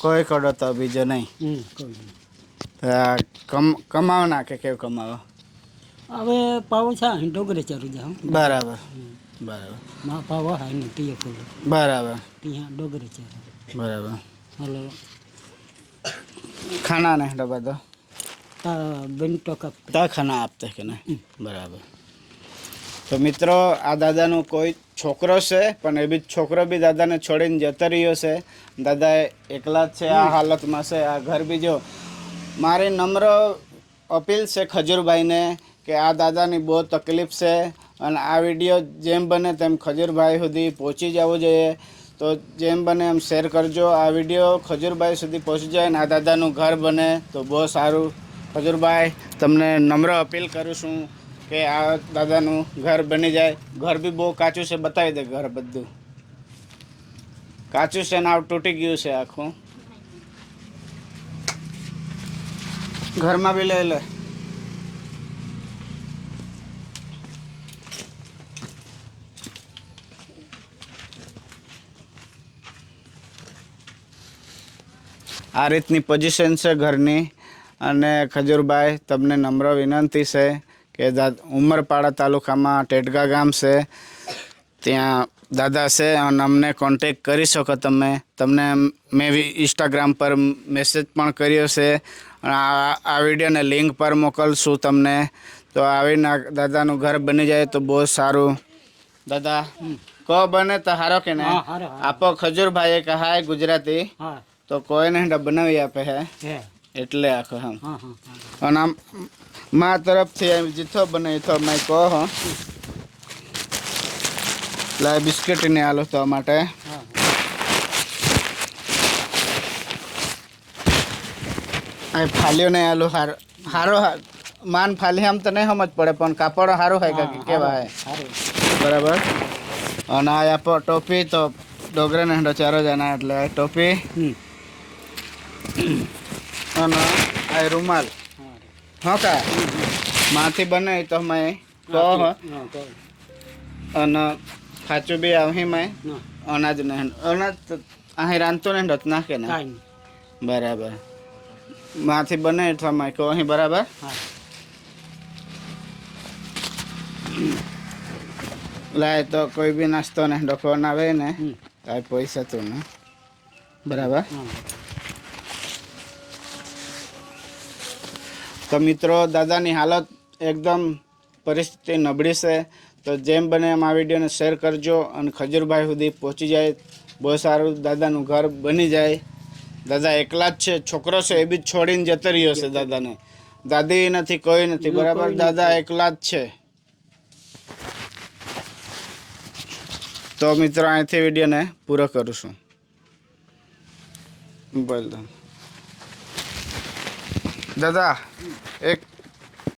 કોઈ કડો તો બીજો નહીં. કમ કમાવના કે કેવું કમાવો? હવે પાવો છે ડોગરે ચાલુ જાઉં બરાબર. બરાબર. મા પાવો હા ને ટીએ ફૂલ બરાબર. ત્યાં ડોગરે ચાલુ બરાબર. હલો. ખાના ને ડબ્બા તો તા બેન ટોકા. તા ખાના આપતે કે ના બરાબર. તો મિત્રો આ દાદાનો કોઈ છોકરો છે પણ એ બી છોકરો બી દાદાને છોડીને જતો રહ્યો છે. દાદા એકલા જ છે આ હાલતમાં છે આ ઘર બીજો મારી નમ્ર અપીલ છે ખજૂરભાઈને કે આ દાદાની બહુ તકલીફ છે અને આ વીડિયો જેમ બને તેમ ખજૂરભાઈ સુધી પહોંચી જવો જોઈએ. તો જેમ બને એમ શેર કરજો. આ વીડિયો ખજૂરભાઈ સુધી પહોંચી જાય અને આ દાદાનું ઘર બને તો બહુ સારું. ખજૂરભાઈ તમને નમ્ર અપીલ કરું છું. કે આ દાદાનું ઘર બની જાય. ઘર બી બહુ કાચું છે, બતાવી દે ઘર બધું. કાચું છે ને આ તૂટી ગયું છે આખું. ઘરમાં બી લઈ લે. આ રીતની પોઝિશન છે ઘરની. અને ખજૂરભાઈ, તમને નમ્ર વિનંતી છે. કે દાદા ઉમરપાડા તાલુકામાં ટેટગા ગામ છે. ત્યાં દાદા છે અને અમને કોન્ટેક કરી શકો તમે. તમને મેં ઇન્સ્ટાગ્રામ પર મેસેજ પણ કર્યો છે. અને આ આ વિડીયોને લિંક પર મોકલશું તમને. તો આવીને દાદાનું ઘર બની જાય તો બહુ સારું. દાદા કો બને તો હારો કે નહીં? આપો ખજૂરભાઈએ કહાય ગુજરાતી. તો કોઈને બનાવી આપે હે. એટલે આખો એમ હા હા હા. અને આમ મા તરફથી એમ જીથો બને તો મેં કહો હો. લાય બિસ્કિટ ને આલો તો માટે. ફાલ્યો ને આલો હારો હારો માન ફાલી આમ તો નહીં સમજ પડે પણ કાપડ હારો હોય કે કેવા હે બરાબર? અને આ આપો ટોપી તો ડોગરે ને હેડો ચારો જણા એટલે આ ટોપી. અને આ રૂમાલ. હા કા માથી બને તો મેં તો અને ખાચું બી આવી મેં ના અનાજ ને અનાજ અહીં રાંધતો ને રત નાખે ને. બરાબર. માથી બને તો મેં કહો અહીં બરાબર? લાય તો કોઈ બી નાસ્તો ને ડોકો આવે ને પૈસા તું ને. બરાબર? તો મિત્રો દાદાની હાલત એકદમ પરિસ્થિતિ નબળી છે. તો જેમ બને એમ આ વિડીયોને શેર કરજો અને ખજૂરભાઈ સુધી પહોંચી જાય. બહુ સારું દાદાનું ઘર બની જાય. દાદા એકલા જ છે છોકરો છે એ બી છોડીને જતો રહ્યો છે દાદાને. દાદી નથી કોઈ નથી બરાબર? દાદા એકલા જ છે. તો મિત્રો અહીંથી વિડીયોને પૂરો કરું છું. બોલ દો દાદા એક